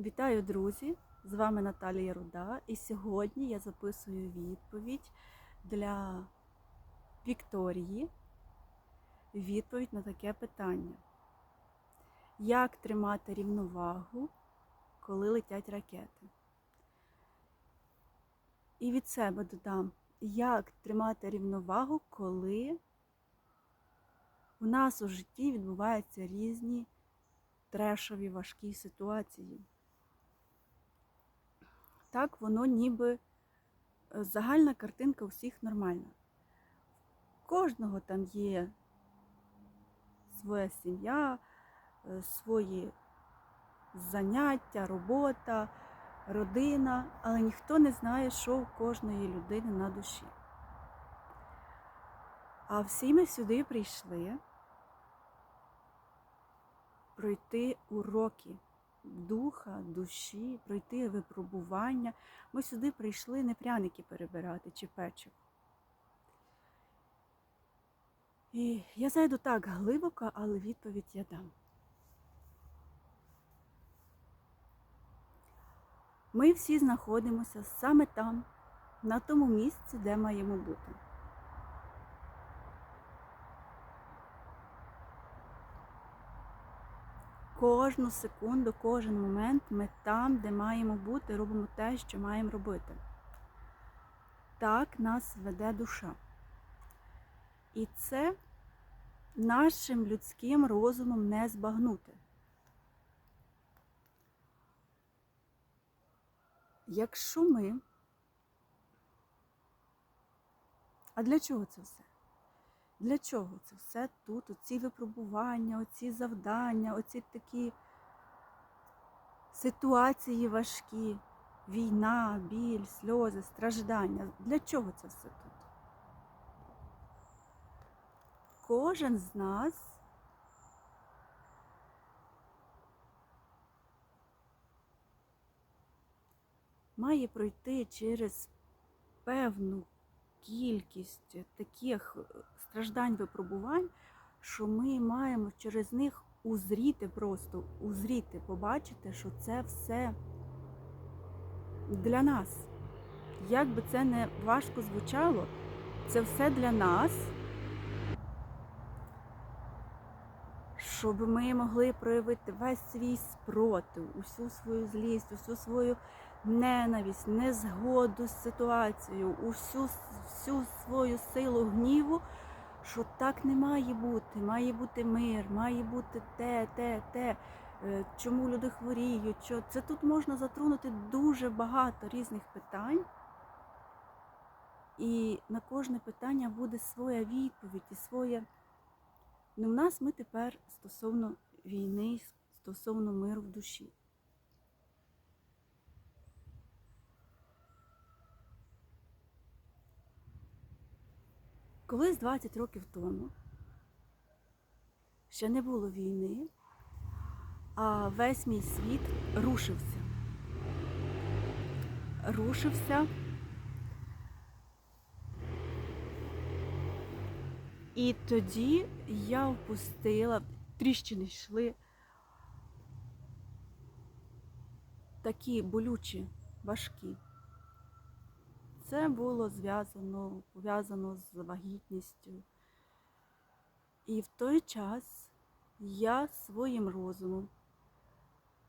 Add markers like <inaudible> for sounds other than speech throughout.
Вітаю, друзі! З вами Наталія Руда, і сьогодні я записую відповідь для Вікторії. Відповідь на таке питання: Як тримати рівновагу, коли летять ракети? І від себе додам, як тримати рівновагу, коли у нас у житті відбуваються різні трешові важкі ситуації. Так, воно ніби е, загальна картинка у всіх нормальна. У кожного там є своя сім'я, е, свої заняття, робота, родина, але ніхто не знає, що у кожної людини на душі. А всі ми сюди прийшли пройти уроки духа, душі, пройти випробування. Ми сюди прийшли не пряники перебирати чи печиво. І я зайду так глибоко, але відповідь я дам. Ми всі знаходимося саме там, на тому місці, де маємо бути. Кожну секунду, кожен момент ми там, де маємо бути, робимо те, що маємо робити. Так нас веде душа. І це нашим людським розумом не збагнути. Якщо ми. А для чого це все? Для чого це все тут? Оці випробування, оці завдання, оці такі ситуації важкі, війна, біль, сльози, страждання. Для чого це все тут? Кожен з нас має пройти через певну кількість таких страждань, випробувань, що ми маємо через них узріти просто, узріти, побачити, що це все для нас. Як би це не важко звучало, це все для нас, щоб ми могли проявити весь свій спротив, усю свою злість, усю свою ненависть, незгоду з ситуацією, усю всю свою силу гніву, що так не має бути. Має бути мир, має бути те, те, те. Е, Чому люди хворіють? Що це тут можна затронути дуже багато різних питань. І на кожне питання буде своя відповідь і своє. Ну, в нас ми тепер стосовно війни, стосовно миру в душі. Колись 20 років тому ще не було війни, а весь мій світ рушився. Рушився. І тоді я впустила, тріщини йшли такі болючі, важкі. Це було зв'язано, пов'язано з вагітністю. І в той час я своїм розумом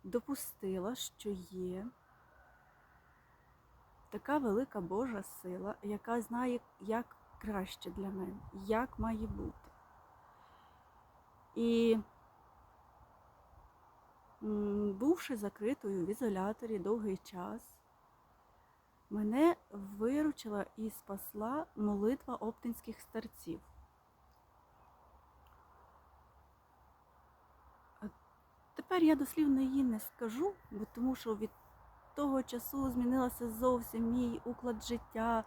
допустила, що є така велика Божа сила, яка знає, як краще для мене, як має бути. І бувши закритою в ізоляторі довгий час, мене виручила і спасла молитва оптинських старців. Тепер я дослівно її не скажу, бо тому що від того часу змінилася зовсім мій уклад життя,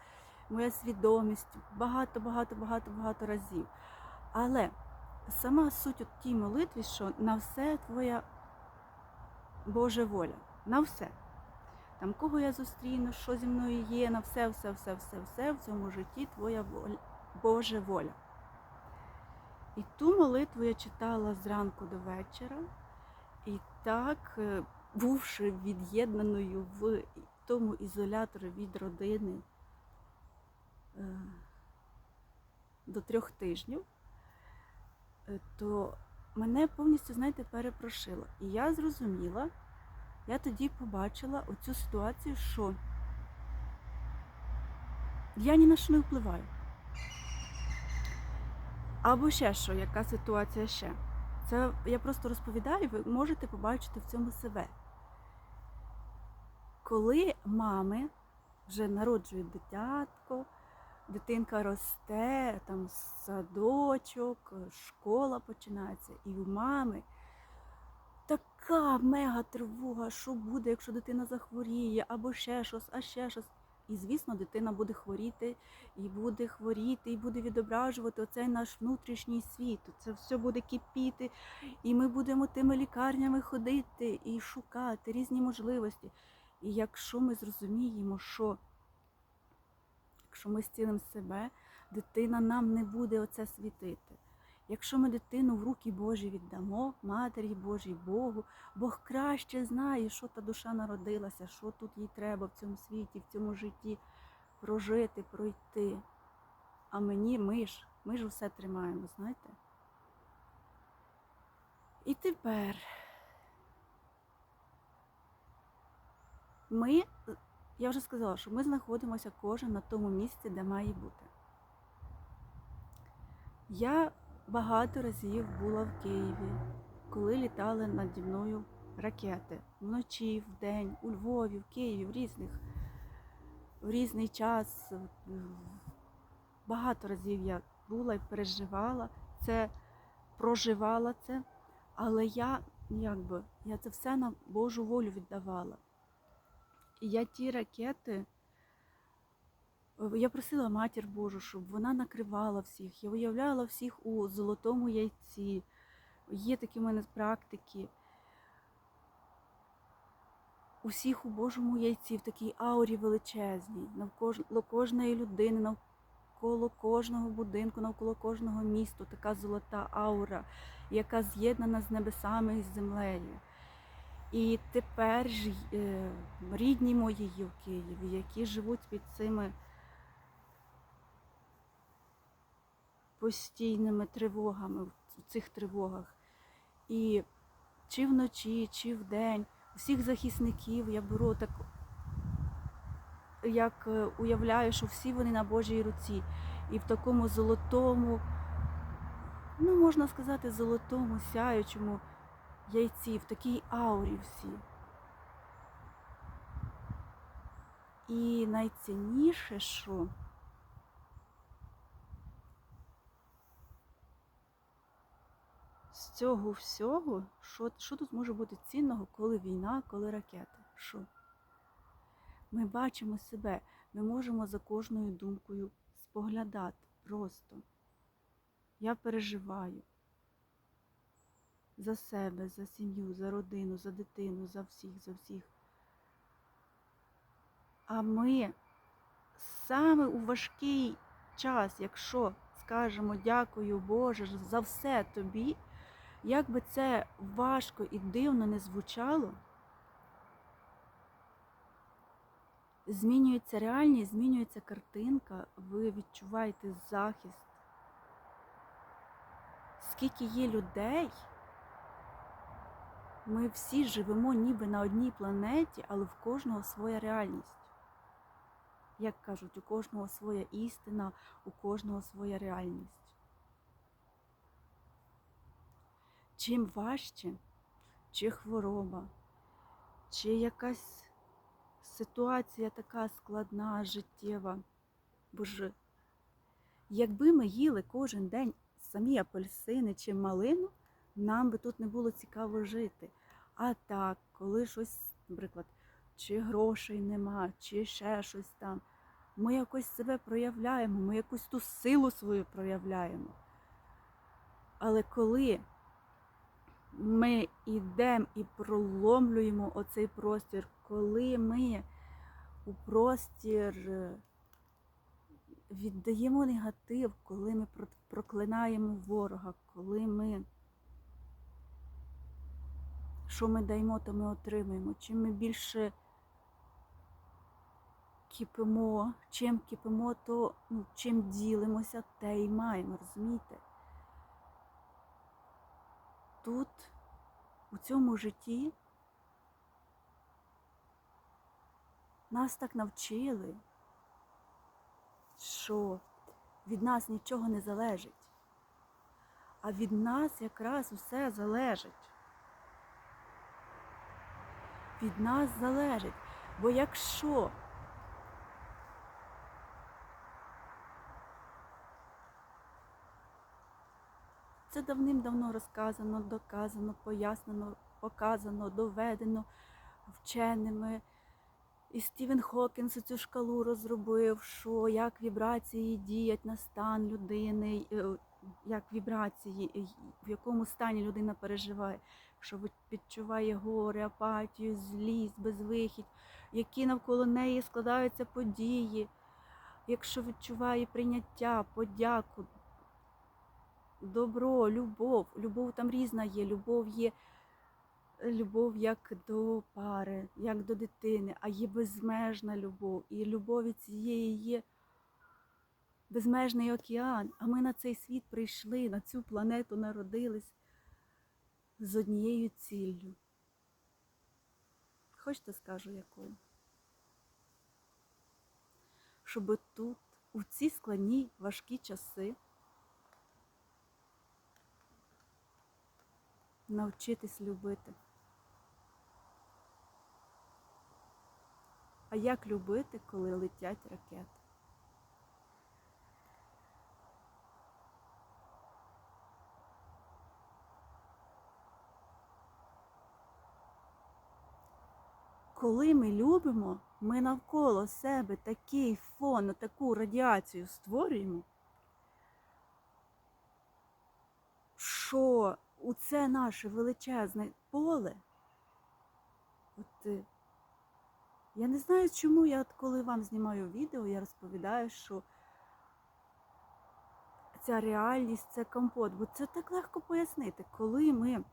моя свідомість багато-багато-багато-багато разів. Але сама суть у тій молитві, що на все твоя Божа воля, на все. Там кого я зустріну, що зі мною є, на все, все, все, все, все в цьому житті твоя воля, Божа воля. І ту молитву я читала зранку до вечора. І так е, бувши від'єднаною в тому ізоляторі від родини е, до трьох тижнів, е, то мене повністю, знаєте, перепрошило. І я зрозуміла, я тоді побачила оцю ситуацію, що я ні на що не впливаю. Або ще що, яка ситуація ще. Це я просто розповідаю, ви можете побачити в цьому себе. Коли мами вже народжують дитятко, дитинка росте, там садочок, школа починається, і у мами така мега тривога, що буде, якщо дитина захворіє, або ще щось, а ще щось. І, звісно, дитина буде хворіти, і буде хворіти, і буде відображувати оцей наш внутрішній світ. Це все буде кипіти, і ми будемо тими лікарнями ходити і шукати різні можливості. І якщо ми зрозуміємо, що якщо ми зцілимо себе, дитина нам не буде оце світити. Якщо ми дитину в руки Божі віддамо, Матері Божій Богу, Бог краще знає, що та душа народилася, що тут їй треба в цьому світі, в цьому житті прожити, пройти. А мені ми ж, ми ж усе тримаємо, знаєте? І тепер ми, я вже сказала, що ми знаходимося кожен на тому місці, де має бути. Я багато разів була в Києві, коли літали наді мною ракети вночі, вдень, у Львові, в Києві, в різних, в різний час. Багато разів я була і переживала це, проживала це, але я якби я це все на Божу волю віддавала. І я ті ракети. Я просила матір Божу, щоб вона накривала всіх. Я уявляла всіх у золотому яйці. Є такі в мене практики. Усіх у Божому яйці, в такій аурі величезній, навколо кожної людини, навколо кожного будинку, навколо кожного місту, така золота аура, яка з'єднана з небесами і з землею. І тепер ж е, рідні мої в Києві, які живуть під цими постійними тривогами, в цих тривогах. І чи вночі, чи вдень, всіх захисників я беру так, як е, уявляю, що всі вони на Божій руці. І в такому золотому, ну можна сказати, золотому, сяючому яйці, в такій аурі всі. І найцінніше, що цього всього, що, що тут може бути цінного, коли війна, коли ракети? Що? Ми бачимо себе, ми можемо за кожною думкою споглядати просто. Я переживаю за себе, за сім'ю, за родину, за дитину, за всіх, за всіх. А ми саме у важкий час, якщо скажемо дякую Боже за все тобі, як би це важко і дивно не звучало, змінюється реальність, змінюється картинка, ви відчуваєте захист. Скільки є людей, ми всі живемо ніби на одній планеті, але в кожного своя реальність. Як кажуть, у кожного своя істина, у кожного своя реальність. Чим важче, чи хвороба, чи якась ситуація така складна, життєва, боже, якби ми їли кожен день самі апельсини чи малину, нам би тут не було цікаво жити. А так, коли щось, наприклад, чи грошей нема, чи ще щось там, ми якось себе проявляємо, ми якусь ту силу свою проявляємо. Але коли ми йдемо і проломлюємо оцей простір, коли ми у простір е, віддаємо негатив, коли ми проклинаємо ворога, коли ми що ми даємо, то ми отримуємо. Чим ми більше кипимо, чим кипимо, то ну, чим ділимося, те й маємо, розумієте? Тут, у цьому житті, нас так навчили, що від нас нічого не залежить, а від нас якраз усе залежить. Від нас залежить. Бо якщо це давним-давно розказано, доказано, пояснено, показано, доведено вченими. І Стівен Хокінс цю шкалу розробив, що як вібрації діять на стан людини, е, як вібрації, в якому стані людина переживає, якщо відчуває горе, апатію, злість, безвихідь, які навколо неї складаються події, якщо відчуває прийняття, подяку, добро, любов. Любов там різна є. Любов є любов як до пари, як до дитини, а є безмежна любов. І любові цієї є безмежний океан. А ми на цей світ прийшли, на цю планету народились з однією ціллю. Хочете скажу якою? Щоб тут, у ці складні важкі часи, навчитись любити. А як любити, коли летять ракети? Коли ми любимо, ми навколо себе такий фон, таку радіацію створюємо, що у це наше величезне поле. От, е, я не знаю, чому я, от коли вам знімаю відео, я розповідаю, що ця реальність це компот, бо це так легко пояснити, коли ми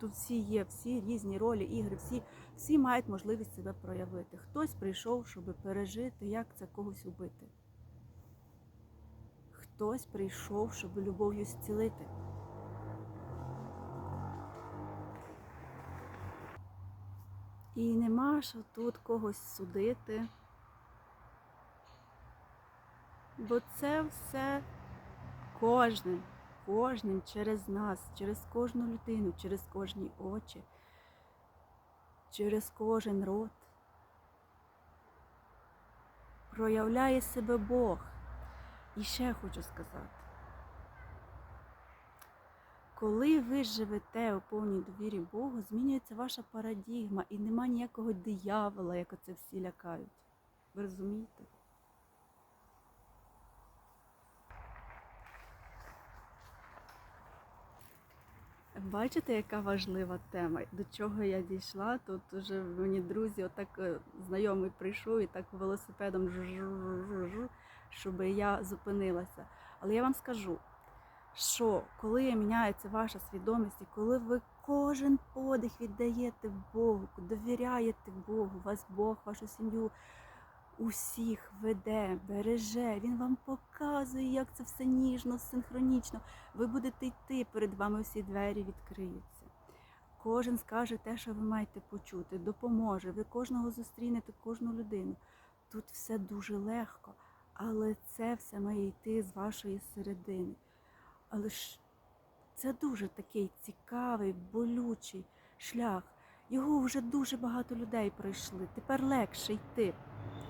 тут всі є, всі різні ролі, ігри, всі, всі мають можливість себе проявити. Хтось прийшов, щоб пережити, як це когось убити. Хтось прийшов, щоб любов'ю зцілити. І нема що тут когось судити. Бо це все кожним, кожним через нас, через кожну людину, через кожні очі, через кожен рот. Проявляє себе Бог. І ще хочу сказати. Коли ви живете у повній довірі Богу, змінюється ваша парадігма і нема ніякого диявола, як оце всі лякають. Ви розумієте? Бачите, яка важлива тема, до чого я дійшла. Тут вже мені друзі, отак е, знайомий прийшов і так велосипедом жу-жу-жу-жу, щоб я зупинилася. Але я вам скажу, що коли міняється ваша свідомість, і коли ви кожен подих віддаєте Богу, довіряєте Богу, вас Бог, вашу сім'ю усіх веде, береже, Він вам показує, як це все ніжно, синхронічно. Ви будете йти, перед вами всі двері відкриються. Кожен скаже те, що ви маєте почути, допоможе. Ви кожного зустрінете, кожну людину. Тут все дуже легко, але це все має йти з вашої середини. Але ж це дуже такий цікавий, болючий шлях. Його вже дуже багато людей пройшли. Тепер легше йти.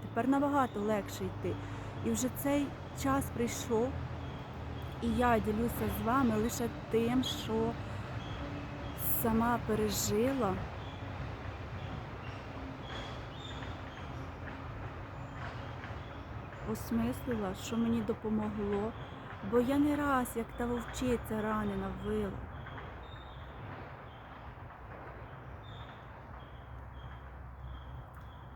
Тепер набагато легше йти. І вже цей час прийшов, і я ділюся з вами лише тим, що сама пережила. Осмислила, що мені допомогло, бо я не раз, як та вовчиця ранена, вила.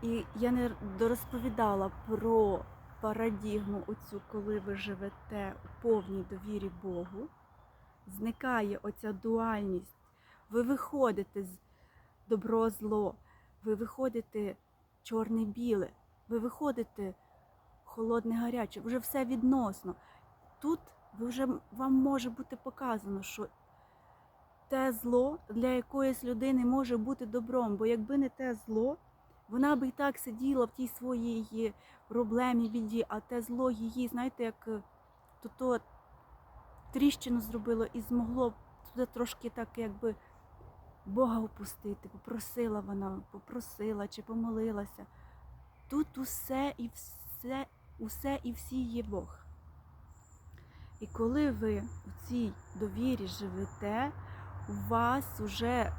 І я не розповідала про парадігму оцю, коли ви живете у повній довірі Богу. Зникає оця дуальність Ви виходите з добро зло, ви виходите чорне біле, ви виходите холодне гаряче, вже все відносно. Тут вже вам може бути показано, що те зло для якоїсь людини може бути добром, бо якби не те зло, вона би і так сиділа в тій своїй проблемі, біді, а те зло її, знаєте, як е, то то тріщину зробило і змогло туди трошки так, якби Бога опустити. Попросила вона, попросила чи помолилася. Тут усе і все, усе і всі є Бог. І коли ви у цій довірі живете, у вас уже е,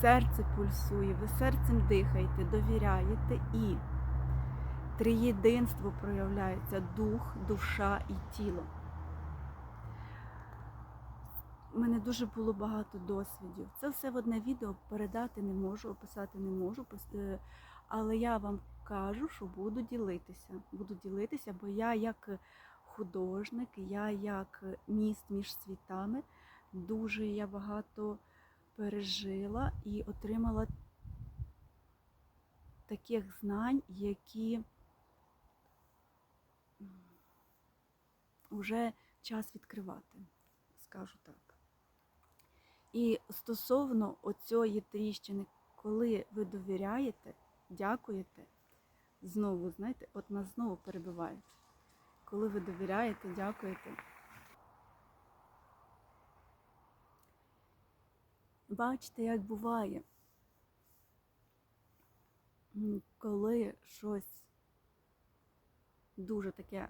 серце пульсує, ви серцем дихаєте, довіряєте і триєдинство проявляється дух, душа і тіло. У мене дуже було багато досвідів. Це все в одне відео передати не можу, описати не можу. Але я вам кажу, що буду ділитися. Буду ділитися, бо я як художник, я як міст між світами, дуже я багато пережила і отримала таких знань, які вже час відкривати, скажу так. І стосовно оцієї тріщини, коли ви довіряєте, дякуєте, знову, знаєте, от нас знову перебивають. Коли ви довіряєте, дякуєте. Бачите, як буває, коли щось дуже таке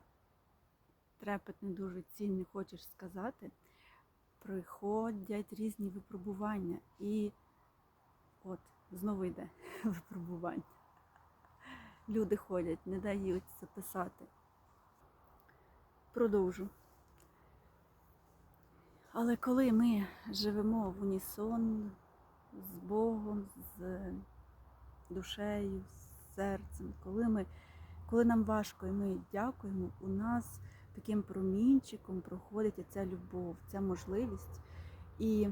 трепетне, дуже цінне хочеш сказати, приходять різні випробування. І от, знову йде <laughs> випробування. Люди ходять, не дають записати. Продовжу. Але коли ми живемо в унісон з Богом, з душею, з серцем, коли, ми, коли нам важко і ми дякуємо, у нас таким промінчиком проходить ця любов, ця можливість. І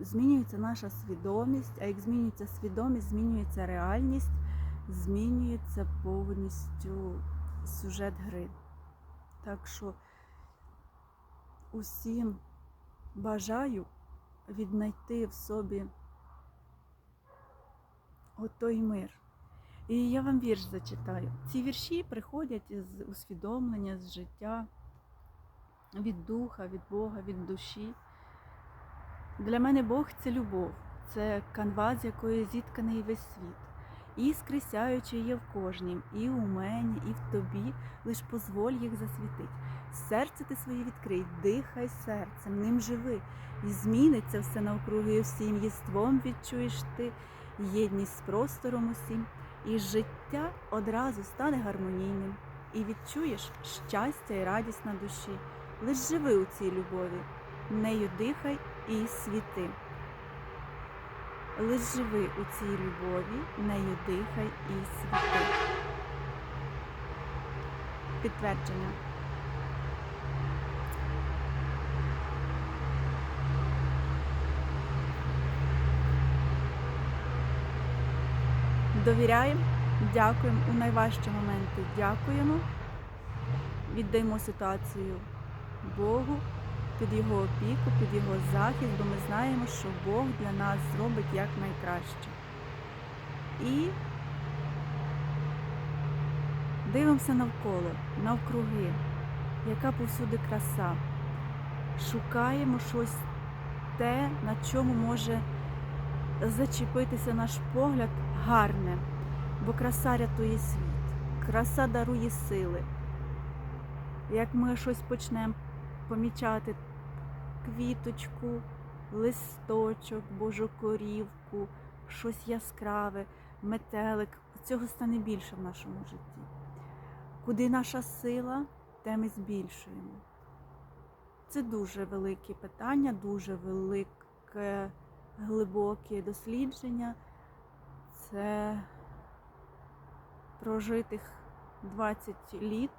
змінюється наша свідомість, а як змінюється свідомість, змінюється реальність, змінюється повністю сюжет гри. Так що усім бажаю віднайти в собі отой мир. І я вам вірш зачитаю. Ці вірші приходять з усвідомлення, з життя, від духа, від Бога, від душі. Для мене Бог це любов, це канва, з якої зітканий весь світ. Іскри сяючі є в кожнім, і у мені, і в тобі, лиш позволь їх засвітить. Серце ти своє відкрий, дихай серцем, ним живи, і зміниться все навкруги, і всім єством відчуєш ти єдність з простором усім, і життя одразу стане гармонійним, і відчуєш щастя і радість на душі. Лиш живи у цій любові, нею дихай і світи. Лиш живи у цій любові, нею дихай і світи. Підтвердження. Довіряємо, дякуємо у найважчі моменти. Дякуємо, віддаємо ситуацію Богу під його опіку, під його захист, бо ми знаємо, що Бог для нас зробить якнайкраще. І дивимося навколо, навкруги, яка повсюди краса. Шукаємо щось те, на чому може зачепитися наш погляд гарне, бо краса рятує світ, краса дарує сили. Як ми щось почнемо помічати квіточку, листочок, божу корівку, щось яскраве, метелик, цього стане більше в нашому житті. Куди наша сила, те ми збільшуємо. Це дуже велике питання, дуже велике, глибоке дослідження. Це прожитих 20 літ,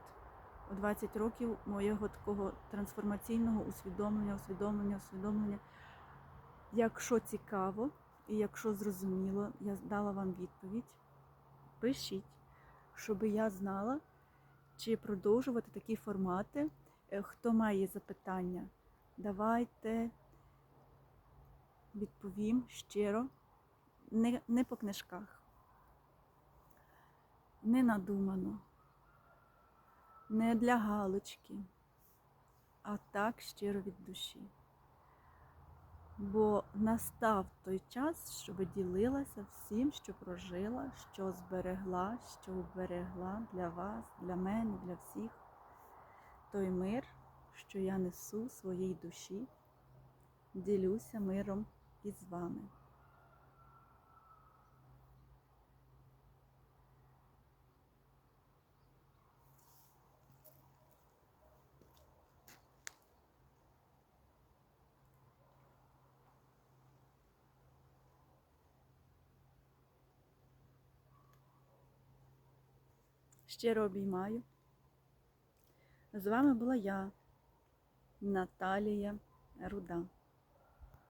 20 років моєго такого трансформаційного усвідомлення, усвідомлення, усвідомлення, Якщо цікаво і якщо зрозуміло, я дала вам відповідь, пишіть, щоб я знала, чи продовжувати такі формати. Е, Хто має запитання, давайте відповім щиро, не, не по книжках, не надумано, не для галочки, а так щиро від душі. Бо настав той час, щоб ділилася всім, що прожила, що зберегла, що уберегла для вас, для мене, для всіх. Той мир, що я несу своїй душі, ділюся миром із вами. Щиро обіймаю. З вами була я, Наталія Руда.